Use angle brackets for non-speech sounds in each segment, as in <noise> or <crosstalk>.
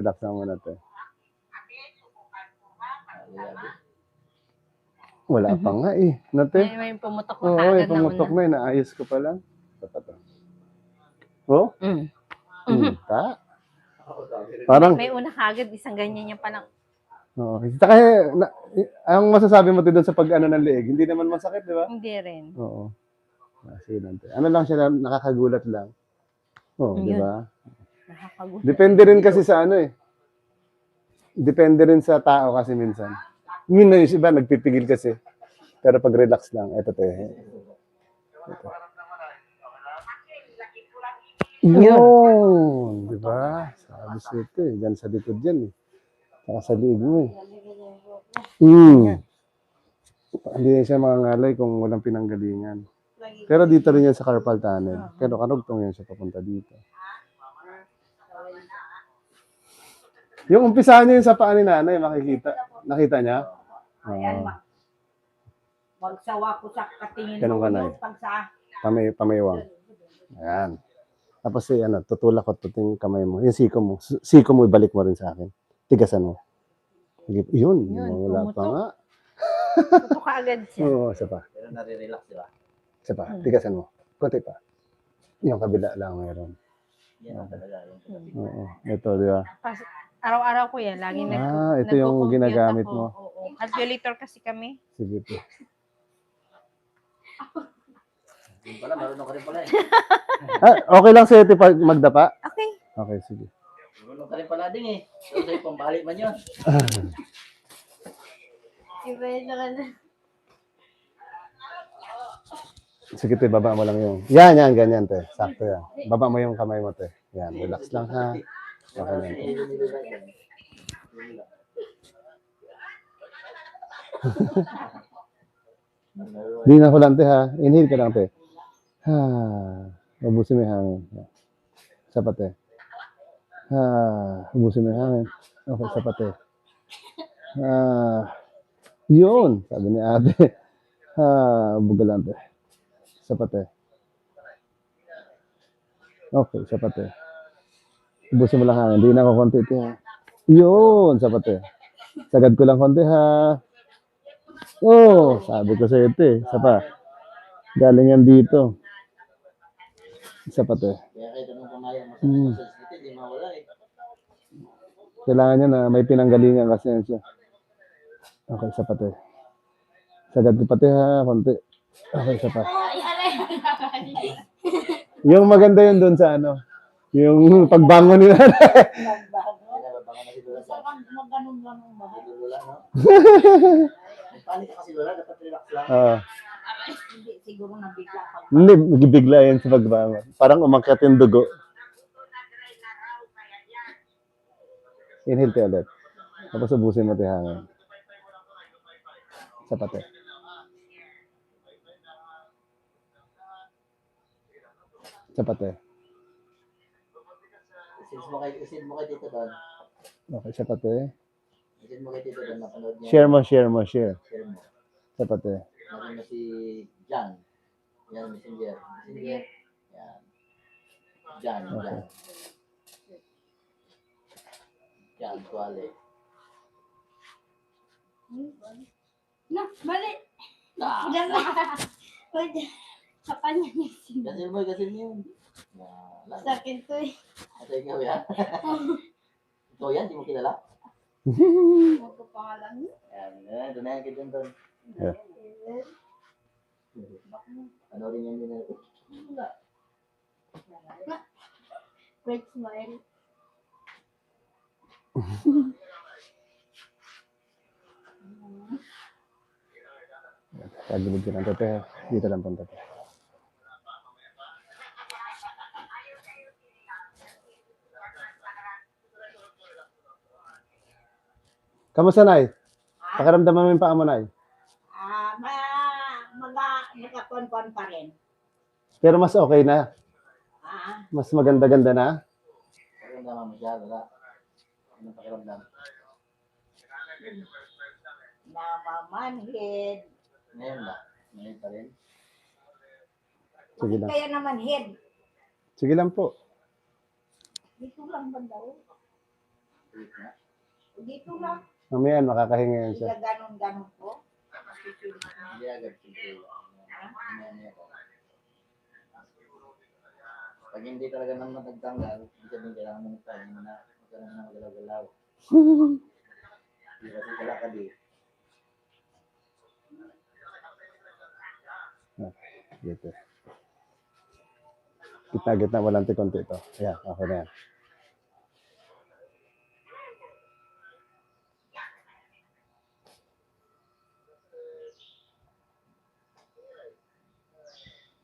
Relax lang muna te. Wala pa nga eh. Nate? May, may pumutok na Oo, eh, na pumutok una. na eh. Naayos ko pa lang. Ah. Oh? Mm. <laughs> Punta? Parang, May una kaagad, isang ganyan yung palang. Oo. Saka, eh, na, eh, ang masasabi mo doon sa pag-ano ng leeg, hindi naman masakit, di ba? Hindi rin. Oo. Ah, lang. te. Ano lang siya, nakakagulat lang. Oo, Yun. di ba? Nakakagulat. Depende rin kasi sa ano eh. Depende rin sa tao kasi minsan. Yun na yung iba, nagpipigil kasi. Pero pag relax lang, eto te. Ito. Yun, di ba? Sabi sa ito eh. Diyan sa likod yan eh. Saka sa liig mo eh. Mm. Hindi na siya mangangalay kung walang pinanggalingan. Pero dito rin yan sa carpal tunnel. Pero karugtong yan siya papunta dito. Yung umpisahan niya yung sa paa ni nanay, makikita. Nakita niya? Ayan, ma. Magsawa ko sa katingin Ganun ka, Nay. Pag sa Pamay, pamaywang. Ayan. Tapos eh, ano, tutulak ko tuting kamay mo. Yung siko mo. S- Siko mo, ibalik mo rin sa akin. Tigasan mo. Sige, Yun, Yun, wala pa nga. Putok kaagad siya. Oo, isa pa. Pero nare-relax, di ba? Isa pa. Tigasan mo. Kunti pa. Yung kabila lang meron. Yan ang talaga. Yung Oo. Ito, di ba? Pas- Araw-araw ko yan. Lagi nag Ah, ito yung nagko-compute ginagamit ako. mo. Oo. Calculator kasi kami. Sige po. Yun pala, marunong ka rin pala eh. <laughs> Ah, okay lang sa'yo ito pag magdapa? Okay. Okay, sige. Marunong ka rin pala din eh. Pero sa'yo pambalik man yun. <laughs> Iba yun na Sige, te, baba mo lang yung... Yan, yan, ganyan, te. Sakto yan. Baba mo yung kamay mo, te. Yan, relax lang, ha? Okay lang, <laughs> te. Di na ko lang, te, ha? Inhale ka lang, te. Ha. Ubusin mo yung hangin. Sapat. Ha. Ubusin mo yung hangin. Okay, sapat. Ha. Yun, sabi ni ate. Ha. Buga lang, te. Sapat, te. Okay, sapat, te. Ubusin mo lang hangin. Di na ako konti, ha? Yun, sapat, te. Sagad ko lang konti, ha? Oh, sabi ko sa ito eh. Isa pa. Galing yan dito. Isa pa eh. Hmm. eh. Kailangan niya na may pinanggalingan kasi yan siya. Okay, isa pa eh. Sagad ko pati ha, konti. Okay, isa pa. Yung maganda yun doon sa ano. Yung pagbangon nila. Sa panik ka kasi Lola, dapat relax lang. Ah, Hindi, siguro nabigla pag hindi, bigla yan sa pagbangon. Parang umakyat yung dugo. Inhale tayo ulit. Tapos ubusin mo tayo hangin. Isa pa tayo. Isin mo kay, isin mo kay Tito Don. Okay, isa pa tayo. Isin mo kay Tito Don, napanood niya. Share mo, share mo, share. Share mo. Isa pa tayo. Lagi mo si John. Yan, messenger. Messenger. Yan. John, Okay. John. John, tuwali. Na, balik. Ah, na. Udah. Apa niya Gasil mo, gasil mo yun. Lagi. Sakit to eh. Ito ikaw yan. Ikaw yan, di mo kilala? Huwag ko pangalan niya. Yan, yan, doon na yan John Don. Yeah. Ano rin yan din natin? Great smile. Ka lang tayo. tayo. Dito lang Kamusta, Nay? Pakiramdaman mo yung paa mo, Nay. ah, ma, mga, nakakuan-kuan pa rin. Pero mas okay na. Ah, Mas maganda-ganda na. Pakiramdaman mo siya, wala. Anong pakiramdam? namamanhid. Ngayon ba? Ngayon pa rin? Sige lang. Kaya naman head. Sige lang po. Dito lang ba daw? Wait nga. Dito lang. Mamaya makakahinga yan siya. Ganon-ganon po. Pag hindi talaga nang matagtanggal, hindi sabihin kailangan mong tayo mo na magkaroon na magalaw-galaw. Hindi kasi kalakad eh. Dito. Gitna-gitna walang konti ito. Ayan, okay na yan.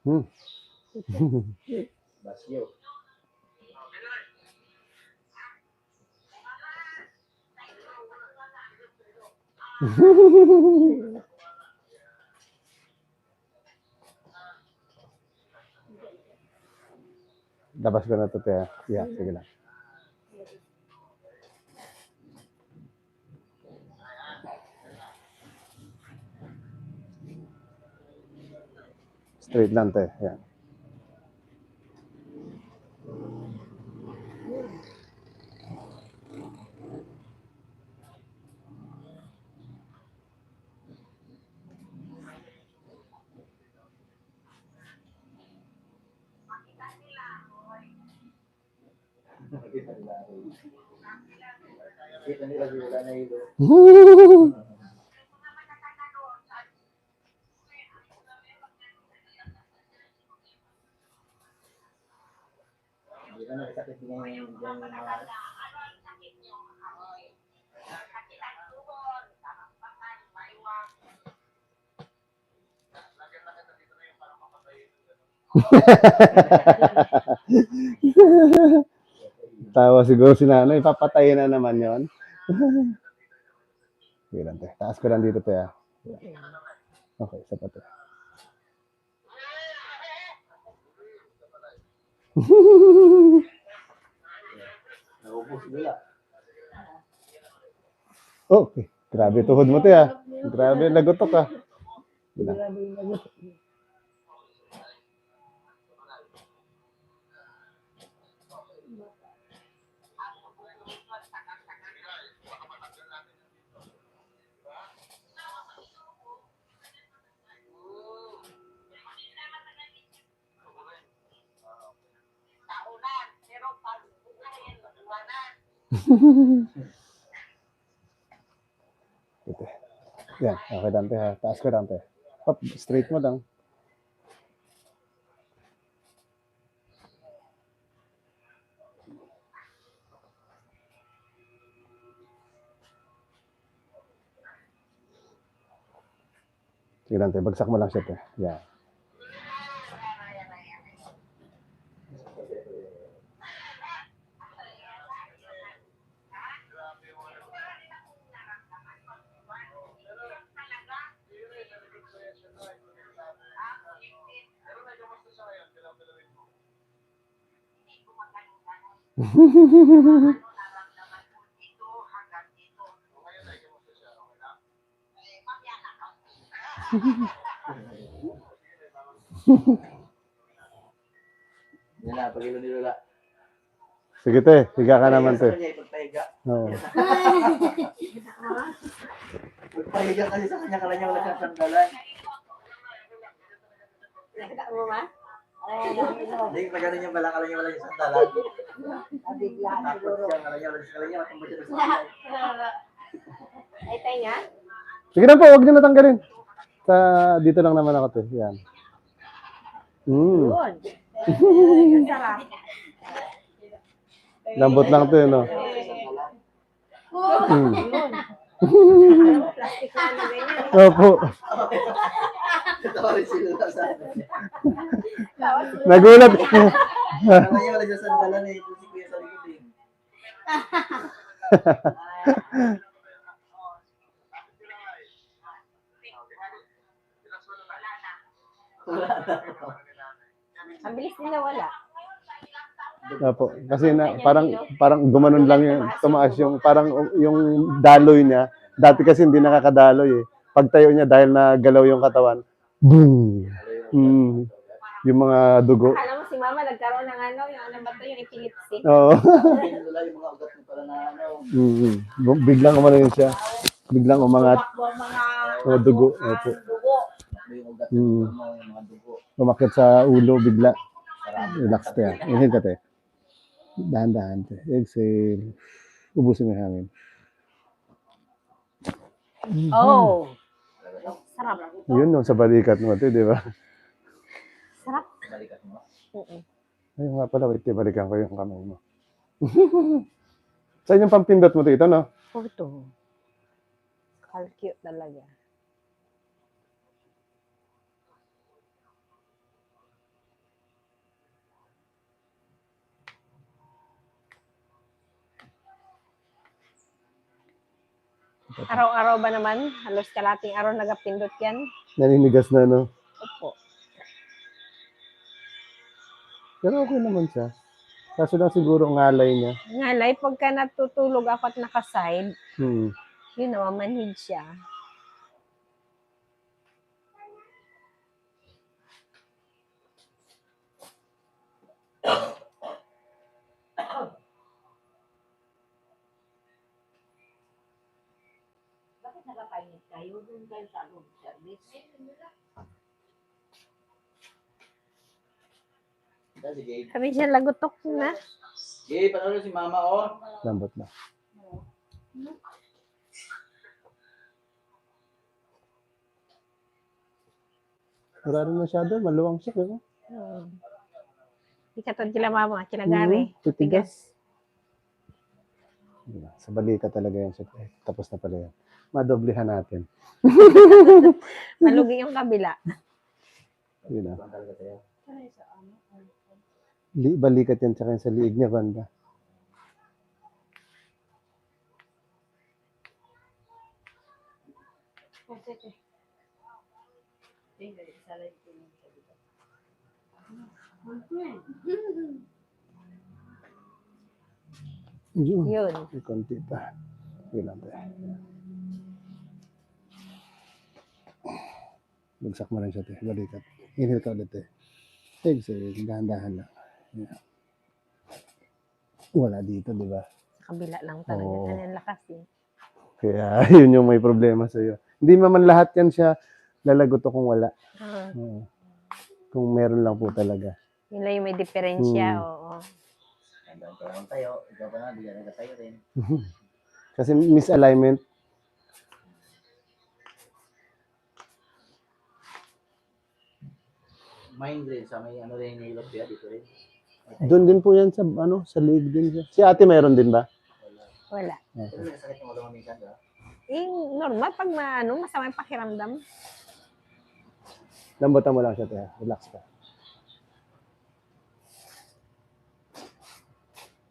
Hmm. Basyo. Ko na ito, te. Yeah, sige lang. Straight lang, te. Yan. Nila ako. Kita nila wala na ilo. Hindi ka nakasakit ngayon yung dyan yung mga <laughs> Tawa siguro si nanay, papatayin na naman yon. Sige <laughs> lang, te. Taas ko lang dito, te. ah. Okay, isa pa, te. <laughs> Okay. Grabe tuhod mo, te, ah. Grabe, lagotok, ah. Sige lang. Ito. Yan, okay lang, te, ha. Taas ko lang, te. Up, straight mo lang. Sige lang, te. Bagsak mo lang siya. Yan. Yan na, pag ilo nila. Sige, te. Higa ka naman, te. Sa kanya, ipagpahiga. Oo. Pagpahiga kasi sa kanya, kala niya wala siyang sandalan. Nakita mo ba? Hindi, pag ano niya pala, kala niya wala siyang sandalan. Nabigla Takot siguro. siya, kala niya wala siyang kala niya, matumba siya sa sandalan. Ay, tayo nga. Sige na po, huwag niyo natanggalin. Sa, dito lang naman ako, te. Yan. Mm. <laughs> Lambot lang to, no? Mm. <laughs> Opo. <laughs> Tawa rin sila sa akin. Nagulat. Kala niya wala siyang sandalan eh, kung si Kuya sa likod eh. Wala na. Ang bilis din nawala. Opo. Kasi na, parang, parang gumanon lang yung, tumaas yung, parang yung daloy niya. Dati kasi hindi nakakadaloy eh. Pagtayo niya dahil na galaw yung katawan, boom! Mm. Yung mga dugo. Akala mo si mama nagkaroon ng ano, yung ano ba to, yung epilepsy. Oo. Yung mga ugat pala na ano. Mm, biglang umano yun siya. Biglang umangat. Mga O, dugo. mga Opo. Mm. Umakit sa ulo bigla. Relax te. Inhale ka te. Dahan-dahan. Exhale. Ubusin mo yung hangin. Oh. Sarap. Yun no, sa balikat mo te, di ba? Sarap. Balikat mo. Mm-mm. Ayun nga pala, wait, balikan ko yung kamay mo. <laughs> Saan yung pampindot mo te? Ito no? Oh, ito. Cute talaga. Araw-araw ba naman? Halos kalating araw nagapindot yan? Naninigas na no? Opo. Pero okay naman siya. Kaso lang siguro ngalay niya. Ngalay, pagka natutulog ako at nakaside, Hmm. yun namamanhid siya. Kayo? Doon kayo sa room service. Kami siya lagutok na. Gabe, panalo si mama, oh. Lambot na. Wala rin masyado, maluwang siya. Diba? Hmm. Di katod kila mama, kila gari. Mhm, titigas. Tigas. Diba? Sa balita talaga yan. Eh, tapos na pala yan. Madoblehan natin. <laughs> Malugi yung kabila. Yun na. Tayo. Li, balikat yan tsaka sa liig niya, banda. Yun. Yun. Konti pa. Sige lang tayo. Bagsak mo lang siya, te. Balikat. Inhale ka ulit, te. Exhale. Dahan-dahan lang. Yan. Wala dito, di ba? Sa kabila lang talaga. Oo. Ano yung lakas eh. Kaya yun yung may problema sa'yo. Hindi naman lahat yan siya lalagot o kung wala. Ah, Oo. Kung meron lang po talaga. yun lang yung may diferensya. Hmm. Oo. Hanggang naman tayo. Ikaw pa na, di ka nagkatayo rin. Kasi misalignment, Mind rin sa may ano rin yung ilog kaya dito rin. doon din po yan sa, ano, sa leeg din siya. Si ate meron din ba? Wala. Ito rin sakit yung ulo mo minsan, di ba? Eh, normal pag ma, ano, masama yung pakiramdam. Lambutan mo lang siya, te. Relax ka.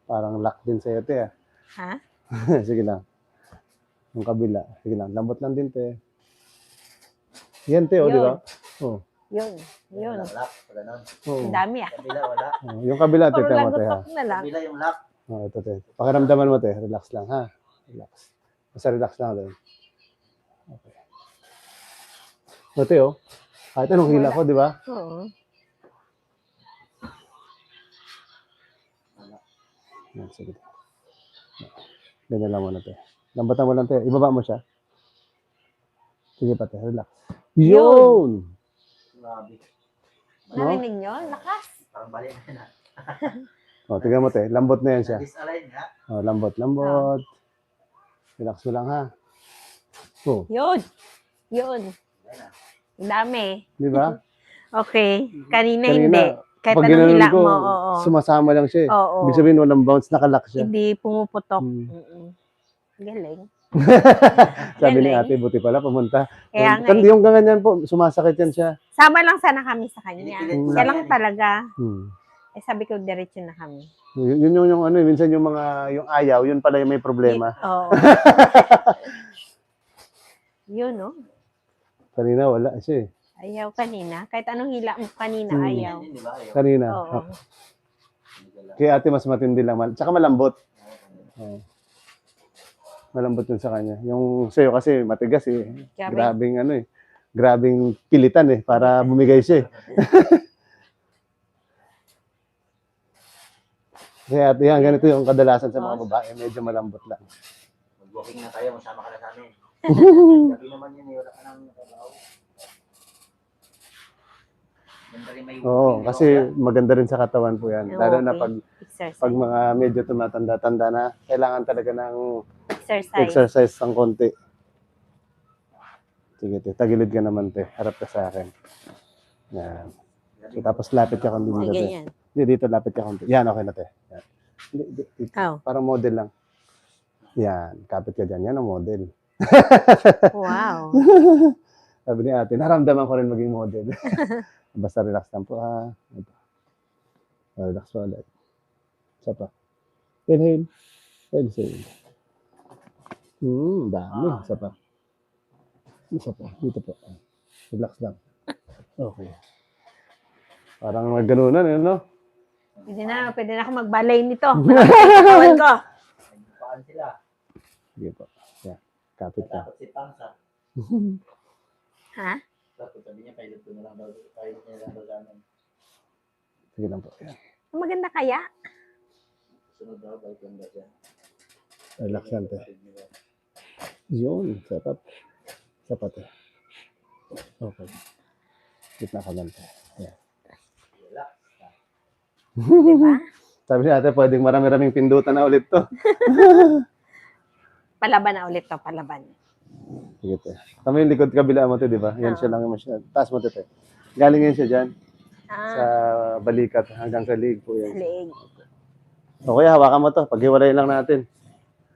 Parang lock din sa'yo, te. ah. Ha? <laughs> Sige lang. Yung kabila. Sige lang. Lambot lang din, te. Yan, te, oh, di ba? Oh. Yun. Yun. Wala, lock. Ganun. oh. Ang dami ah. Kabila, wala. <laughs> Oh, Yung kabila, te, Puro tama, te, ha. lagutok na lang. Kabila yung lock. Oh, ito, te. Pakiramdaman mo, te. Relax lang, ha? Relax. Basta relax lang, te. Okay. O, te, oh. Kahit anong hila ko, di ba? Oo. Yan, sige. Ganyan lang muna, te. Lambatan mo lang, te. Ibaba mo siya. Sige pa, te. Relax. Yun! Grabe. No? Narinig nyo? Lakas. Parang bali na yun, ah. <laughs> O, tingnan mo, te. Lambot na yan siya. Disalign nga. O, lambot, lambot. Relax mo lang, ha? Oh, Yun. Yun. Ayan na. Ang dami. di ba? <laughs> Okay. Kanina, Kanina, hindi. Kahit Pag anong ginanon hila ko, mo, oo. sumasama lang siya eh. Oo. Ibig sabihin, walang bounce, nakalock siya. Hindi pumuputok. Hmm. Mm-mm. Galing. <laughs> Sabi ni ate, buti pala pumunta. Kaya nga, Kandi yung ganyan po, sumasakit yan siya. sama lang sana kami sa kanya. Mo Siya lang eh. talaga. Hmm. Eh sabi ko, diretso na kami. Yun yun yung, yung ano, eh, minsan yung mga, yung ayaw, yun pala yung may problema. Oo. <laughs> Yun, no? Kanina, wala siya eh. Ayaw kanina. Kahit anong hila mo kanina, Hmm. ayaw. Yan di ba? Ayaw. Kanina. Oo. Kaya ate, mas matindi lang. man. Tsaka malambot. Oo. Malambot yun sa kanya. Yung sa'yo kasi matigas eh. Grabe. Grabing ano eh. Grabing pilitan eh. Para bumigay siya eh. <laughs> Kaya at yan, ganito yung kadalasan sa mga babae. Medyo malambot lang. Mag-walking na tayo, masama ka na sa amin. <laughs> Gabi naman yun, eh, wala ka nang trabaho. Oo, kasi maganda rin sa katawan po yan. Lalo na pag, pag mga medyo tumatanda-tanda na, kailangan talaga ng Exercise. exercise ng konti. Sige, te. Tagilid ka naman, te. Harap ka sa akin. Yan. So, tapos lapit ka konti dito, te. ganyan. Hindi, dito lapit ka konti. Yan, okay na, te. Yan. Hindi, di- di- Oh. Parang model lang. Yan, kapit ka dyan. Yan ang model. <laughs> Wow. <laughs> Sabi ni ate, naramdaman ko rin maging model. <laughs> Basta relax lang po, ha. Ito. Relax po ulit. Isa pa. Inhale. Exhale. Hmm, dami. Isa pa. Isa pa. Dito po. Relax lang. Okay. Parang maganunan, yun, no? Pwede na, pwede na ako magbalay nito. <laughs> Katawan ko. Paan sila. Sige po. Yan. Kapit ka. Si Pangsa. <laughs> Ha? Tapos sabi niya, pilot ko na lang daw. Pilot niya lang daw sa amin. Sige lang po. Yan. Maganda kaya? Sunod daw, balik lang daw siya. Relax lang, te. Yun. Sarap. Sapat, eh. Okay. Gitna ka lang, te. Yan. Relax. Di ba? Sabi ni ate, pwedeng marami-raming pindutan na ulit to. <laughs> Palaban na ulit to, palaban. Sige, te. Tama yung likod kabila mo, te, di ba? Yan siya lang yung masyad. Taas mo, te, te. Galing yan siya dyan. Sa Ah, balikat hanggang sa lig po yan. leeg. O kaya, hawakan mo to. Paghiwalay lang natin.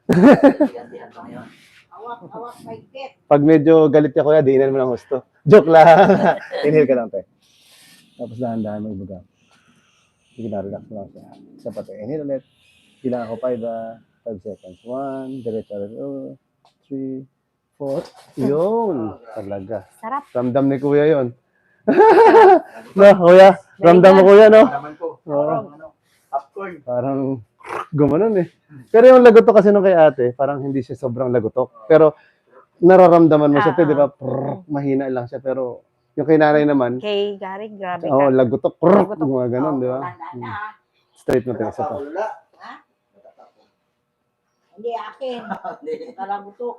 <laughs> Gantihan pa ngayon. Awak, awak, may. Pag medyo galit ka, kuya, diinan mo ng husto. Joke lang. <laughs> Inhale ka lang, te. Tapos dahan-dahan mo ibuga. Sige na, relax mo lang siya. Isa pa, te. Inhale ulit. Bilang ako 5, ah. 5 seconds. 1, diretso ulit. 2, 3, 4. Yun. <laughs> Talaga. Sarap. Ramdam ni kuya yon. <laughs> no, kuya. Ramdam mo kuya, no? Naman ko. Parang ano, popcorn. Parang gumanon eh. Pero yung lagotok kasi nung kay ate, parang hindi siya sobrang lagotok. Pero nararamdaman mo siya, Ah, di ba? Prrr, mahina lang siya. Pero yung kay nanay naman, Kay Gary, grabe oh, ka. lagotok. Prrr, Lagotok. mga ganun, di ba? Tanda na, ha? Straight mo tayo sa. Ha? Hindi akin. Hindi. Kalagutok.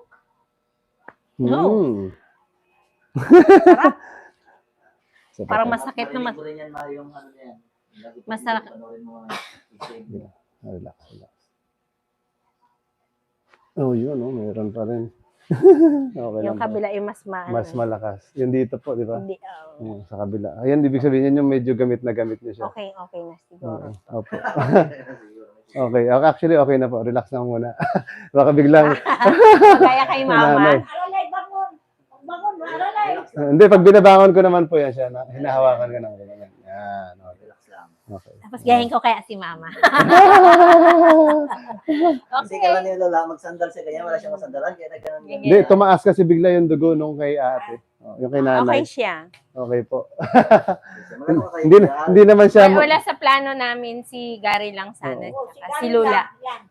No. Mm. <laughs> Pa Parang masakit naman. ko rin yan, ma, yung ano na yan. Lagot yung Masarap. panoorin mo, i-save. Relax, relax. Oh, yun, oh, meron pa rin. <laughs> okay Yung lang. kabila yung mas maano. Mas malakas. Yung dito po, di ba? Hindi, oh. Yung sa kabila. Ayan, ibig sabihin yan yung medyo gamit na gamit niya siya. Okay, okay na siguro. Oo, Opo. <laughs> okay. Okay, Actually, okay na po. Relax lang muna. <laughs> Baka biglang, Kaya kay mama. Aralay, bangon. Bangon, aralay. hindi, pag binabangon ko naman po yan siya, na, hinahawakan ko ng ganyan. Yan, okay. Okay. Tapos gayahin ko kaya si mama. Kasi kala ni Lola, magsandal siya ganyan, wala siyang masandalan, kaya nagkaroon ganyan. Hindi, tumaas kasi bigla yung dugo nung kay ate. Oh, yung kay Okay nanay. siya. Okay po. <laughs> Hindi, hindi naman siya, Wala, wala sa plano namin si Gary lang sana. Oh, si. Yan.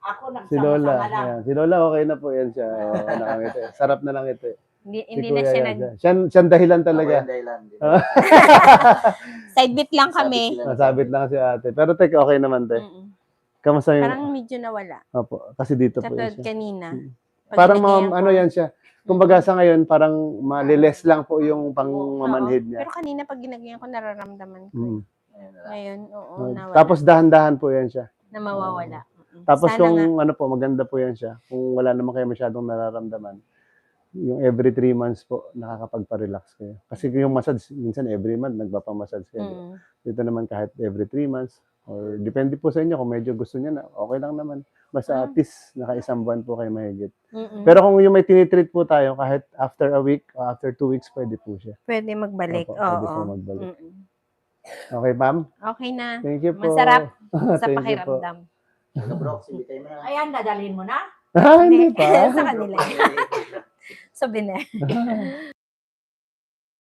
Ako si Lola. nagsama-sama lang. Yan. Si Lola, okay na po yan siya. Oh. Sarap na lang ito. Hindi, Si hindi na Kuya siya yan. nag... Siya, siya dahilan Ako talaga. yung dahilan. Ah. <laughs> Side bit lang kami. na Masabit lang si ate. Pero tek, okay naman te. Mm-mm. Kamusta yung... Parang medyo nawala. Opo, kasi dito po yan Katulad siya. kanina. Mm. Pag Parang ma- ano yan siya. Kumbaga sa ngayon, parang maliles lang po yung pang Oo. mamanhid niya. Pero kanina pag ginagayan ko, nararamdaman ko. Mm. Na lang. Ngayon, oo, nawala. Tapos dahan-dahan po yan siya. na mawawala. Tapos Sana kung nga. ano po, maganda po yan siya. Kung wala naman kayo masyadong nararamdaman, yung every three months po, nakakapagpa-relax kayo. Kasi yung massage, minsan every month, nagpapamassage kayo. Mm. Dito naman kahit every three months, or depende po sa inyo kung medyo gusto niya na, okay lang naman. Basta at least, naka-isang buwan po kayo mahigit. Mm-mm. Pero kung yung may tinitreat po tayo, kahit after a week o after two weeks, pwede po siya. Pwede magbalik. Opo, pwede Oo. po magbalik. Mm-mm. Okay, ma'am? Okay na. Thank you po. Masarap <laughs> Sa Thank you po. pakiramdam. Ayan, dadalhin mo na. Ah, hindi pa. <laughs> Sa kanila. <laughs> Sabi na. <laughs>